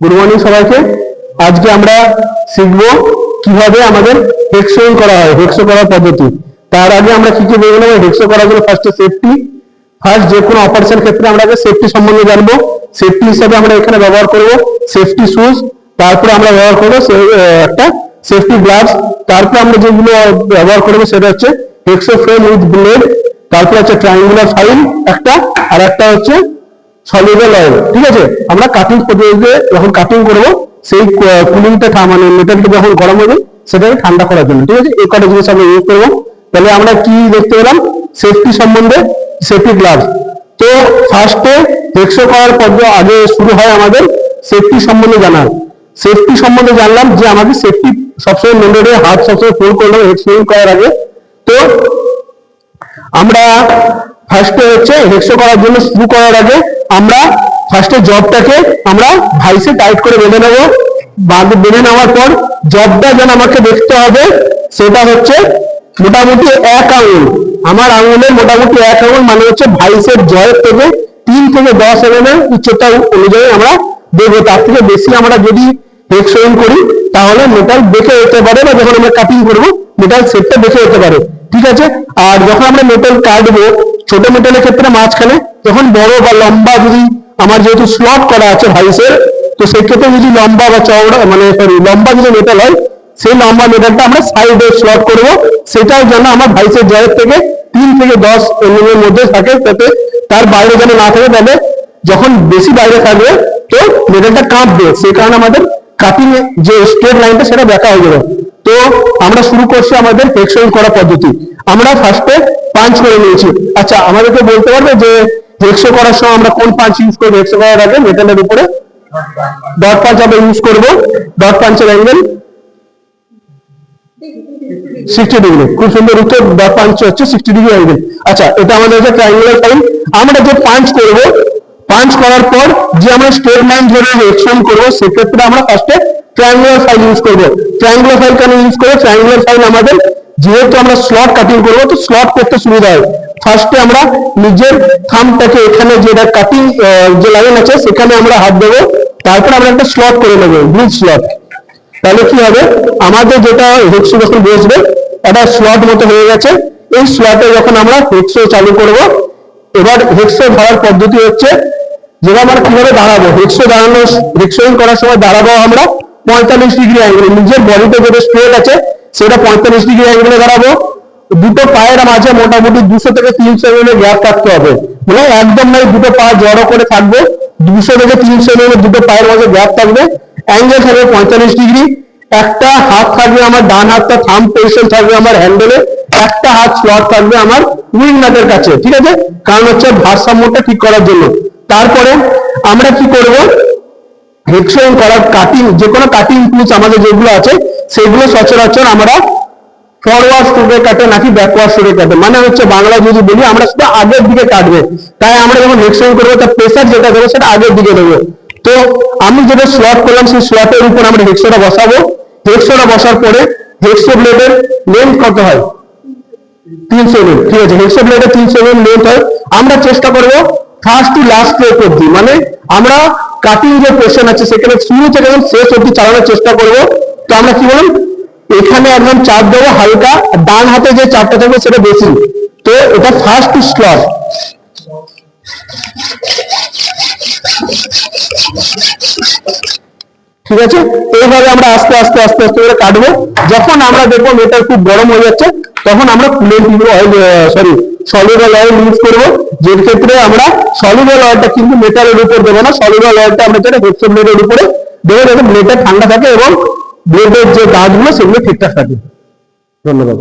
Good morning সবাইকে। আজকে আমরা শিখব কীভাবে আমাদের হেক্সোইং করা হয় হেক্সো করার পদ্ধতি। তার আগে আমরা কি কি দেখে নেব? হেক্সো করার জন্য ফার্স্টে সেফটি ফার্স্ট যে কোনো অপারেশন ক্ষেত্রে আমরা আগে সেফটি সম্বন্ধে জানব। সেফটি হিসাবে আমরা এখানে ব্যবহার করব সেফটি শুজ তারপরে আমরা ব্যবহার করব একটা সেফটি গ্লাভস তারপরে আমরা যেগুলো ব্যবহার করব সেটা হচ্ছে হেক্সো ফ্রেম উইথ ব্লেড তারপরে হচ্ছে ট্রায়াঙ্গুলার ফাইল একটা, আর একটা হচ্ছে সলিউবল অয়েল ঠিক আছে? আমরা কাটিং পদ্ধতিতে যখন কাটিং করব, সেই কুলিংটা মানে মেটালটা যখন গরম হবে, সেটাকে ঠান্ডা করার জন্য। ঠিক আছে? এই কটা জিনিস আমরা ইউজ করব। তাহলে আমরা কি দেখতে পেলাম? সেফটি সম্বন্ধে সেফটি গ্লাভস তো ফার্স্টে হেক্সো করার পদ্ধতি আগে শুরু হয় আমাদের সেফটি সম্বন্ধে জানা সেফটি সম্বন্ধে জানলাম যে আমাদের সেফটি সবসময় মেন্ডেটে হাত সবসময় ফুল করলাম হেক্সো করার আগে। তো আমরা ফার্স্টে হচ্ছে হেক্সো করার জন্য শুরু করার আগে আমরা ফার্স্টে জবটাকে আমরা ভাইসে টাইট করে বেঁধে নেব। বাঁধ নেওয়ার পর জবটা যেন আমাকে দেখতে হবে, সেটা হচ্ছে মোটামুটি এক আঙুল। আমার আঙুলের মোটামুটি এক আঙুল মানে হচ্ছে ভাইসের জয়ের থেকে তিন থেকে দশ এম এর উচ্চতা অনুযায়ী আমরা দেবো তার থেকে বেশি আমরা যদি হেক্সোইন করি, তাহলে মেটাল দেখে যেতে পারে বা যখন আমরা কাটিং করব মেটাল সেটটা দেখে যেতে পারে। ঠিক আছে? আর যখন আমরা মেটাল কাটবো ছোট মেটালের ক্ষেত্রে মাঝখানে যখন বড় বা লম্বা যদি আমার যেহেতু স্লট করা আছে ভাইসের, তো সেক্ষেত্রে যদি লম্বা বা চওড়া মানে সরি লম্বা যদি মেটাল হয়, সেই লম্বা মেটালটা আমরা সাইডে স্লট করব। সেটাও যেন আমার ভাইসের জয়ের থেকে তিন থেকে দশ এমএম এর মধ্যে থাকে, যাতে তার বাইরে যেন না থাকে। তবে যখন বেশি বাইরে থাকবে, তো মেটালটা কাঁপবে। সেই কারণে আমাদের কাটিং যে স্ট্রেট লাইনটা সেটা দেখা হয়ে যাবে। তো আমরা শুরু করছি আমাদের হেক্সোইং করা পদ্ধতি। আমরা ফার্স্টে পাঞ্চ করে নিয়েছি। আচ্ছা আমাদেরকে বলতে পারবে যে হেক্সো করার সময় আমরা কোন পাঞ্চ ইউজ করব? হেক্সো করার আগে মেটালের উপরে ডট পাঞ্চ আমরা ইউজ করব। ডট পাঞ্চের অ্যাঙ্গেল সিক্সটি ডিগ্রি খুব সুন্দর উত্তর ডট পাঞ্চ হচ্ছে সিক্সটি ডিগ্রি অ্যাঙ্গেল আচ্ছা এটা আমাদের হচ্ছে ট্রায়াঙ্গুলার টাইম আমরা যে পাঞ্চ করব পাঞ্চ করার পর যে আমরা স্ট্রেট লাইন ধরে এক্সটেন্ড করব, সেক্ষেত্রে আমরা ফার্স্টে ট্রায়াঙ্গুলার ফাইল ইউজ করব। ট্রায়াঙ্গুলার ফাইল কেন ইউজ করব? ট্রায়াঙ্গুলার ফাইল আমাদের যেহেতু আমরা স্লট কাটিং করব, তো স্লট করতে সুবিধা হয়। ফার্স্টে আমরা নিজের থামটাকে এখানে যেটা কাটিং যে লাইন আছে, সেখানে আমরা হাত দেবো। তারপর আমরা একটা স্লট করে নেব ব্রিজ স্লট তাহলে কি হবে? আমাদের যেটা হেক্সো যখন বসবে একটা স্লট মতো হয়ে গেছে। এই স্লটে যখন আমরা হেক্সো চালু করব, এবার হেক্সো ধরার পদ্ধতি হচ্ছে, যেটা আমরা কীভাবে দাঁড়াবো? হেক্সো দাঁড়ানো হেক্সোইং করার সময় দাঁড়াবো আমরা। পঁয়তাল্লিশ ডিগ্রি অ্যাঙ্গেলে নিজের বডিতে যেটা স্ট্রেট আছে, সেটা পঁয়তাল্লিশ ডিগ্রি অ্যাঙ্গেলে দাঁড়াবো। দুটো পায়ের মাঝে মোটামুটি দুশো থেকে তিনশো এম গ্যাপ থাকতে হবে। মানে একদম নয়, দুটো পা জড়ো করে থাকবে। দুশো থেকে তিনশো এম দুটো পায়ের মাঝে গ্যাপ থাকবে। অ্যাঙ্গেল থাকবে পঁয়তাল্লিশ ডিগ্রি একটা হাত থাকবে আমার ডান হাতটা থাম পজিশন থাকবে আমার হ্যান্ডেলে একটা হাত স্লট থাকবে আমার উইং নাটের কাছে, ঠিক আছে? কারণ হচ্ছে ভারসাম্যটা ঠিক করার জন্য। তারপরে আমরা কি করব? হেক্সোইন করার কাটিং যে কোনো কাটিং টুলস আমাদের যেগুলো আছে, সেগুলো সচরাচর আমরা ফরওয়ার্ড স্ট্রোকে কাটে নাকি ব্যাকওয়ার্ড স্ট্রোকে কাটে মানে হচ্ছে বাংলা যদি বলি, আমরা শুধু আগের দিকে কাটবে। তাই আমরা যখন হেক্সোইন করব, তার প্রেসার যেটা দেবো, সেটা আগের দিকে দেবো। তো আমি যেটা স্লট করলাম, সেই স্লটের উপর আমরা হেক্সোটা বসাবো। হেক্সোটা বসার পরে হেক্সো ব্লেডের লেন্থ কত হয়? তিনশো এমএম ঠিক আছে হেক্সো ব্লেডের তিনশো এমএম লেন্থ হয়। আমরা চেষ্টা করব ফার্স্ট টু লাস্ট স্টেপ অব্দি মানে আমরা কাটিং যে পোর্শন আছে, সেখানে শুরু থেকে একদম শেষ অব্দি চালানোর চেষ্টা করব। তো আমরা কি বলুন? এখানে একদম চাপ দেবো হালকা, ডান হাতে যে চাপটা থাকবে সেটা বেশি। তো এটা ফার্স্ট স্লট ঠিক আছে? এইভাবে আমরা আস্তে আস্তে আস্তে আস্তে করে কাটবো। যখন আমরা দেখব মেটার খুব গরম হয়ে যাচ্ছে, তখন আমরা oil sorry soluble oil use করব যে ক্ষেত্রে আমরা সলিউবল অয়েলটা কিন্তু মেটালের উপর দেবো না। সলিউবল অয়েলটা আমরা যেটা হেক্সো ব্লেডের উপরে দেবো, যাতে ব্লেডটা ঠান্ডা থাকে এবং ব্লেডের যে গাছগুলো সেগুলো ঠিকঠাক থাকে। ধন্যবাদ।